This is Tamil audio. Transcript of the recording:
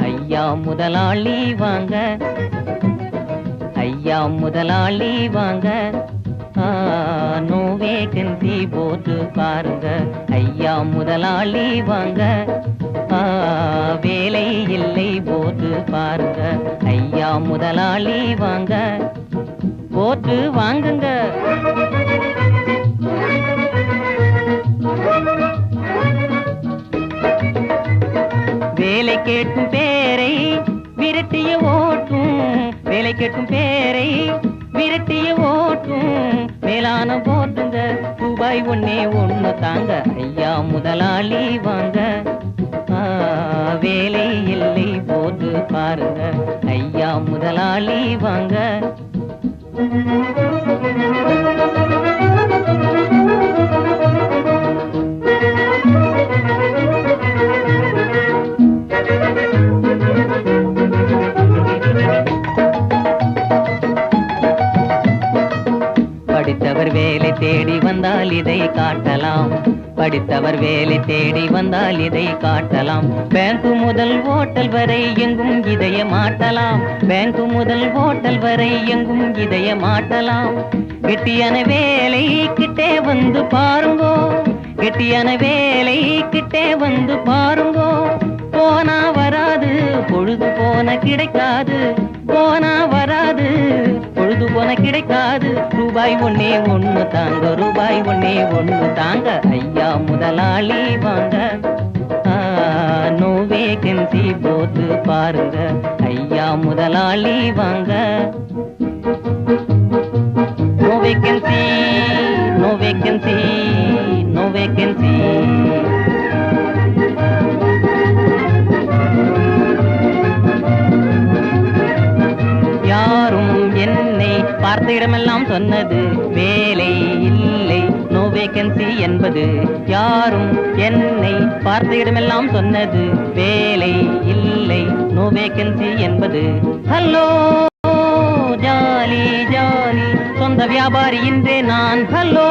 ஐயா முதலாளி வாங்க. ஐயா முதலாளி வாங்க. ஆ, போட்டு பாருங்க. ஐயா முதலாளி வாங்க. வேலை இல்லை போட்டு பாருங்க. ஐயா முதலாளி வாங்க. போட்டு வாங்குங்க. வேலை கேட்கும் பேரை விரட்டிய ஓட்டும். வேலை கேட்கும் பேரை விரட்டிய ஓட்டும். மேலான போ ரூபாய் ஒன்னே ஒண்ணு தாங்க. ஐயா முதலாளி வாங்க. வேலை இல்லை போது பாருங்க. ஐயா முதலாளி வாங்க. வேலை தேடி வந்தால் இதை காட்டலாம். படித்தவர் வேலை தேடி வந்தால் இதை காட்டலாம். பேங்கு முதல் ஓட்டல் வரை எங்கும் இதய மாட்டலாம். பேங்கு முதல் ஓட்டல் வரை எங்கும் இதய மாட்டலாம். கெட்டியான வேலை கிட்டே வந்து பாருங்கோ. கெட்டியான வேலை கிட்டே வந்து பாருங்கோ. போனா வராது பொழுது போன கிடைக்காது. போனா வராது பொழுது போன கிடைக்காது. ரூபாய் ஒன்னே ஒன்னு தாங்க ரூபாய் ஒன்னே ஒன்னு தாங்க. ஐயா முதலாளி வாங்க. நோ வேகன்சி போத்து பாருங்க. ஐயா முதலாளி வாங்க. No vacancy no vacancy no vacancy பார்த்த இடமெல்லாம் சொன்னது வேலை இல்லை. நோ வேகன்சி என்பது யாரும் என்னை பார்த்த இடமெல்லாம் சொன்னது வேலை இல்லை. நோ வேகன்சி என்பது ஹலோ ஜாலி ஜாலி. சொந்த வியாபாரி இன்றே நான். ஹலோ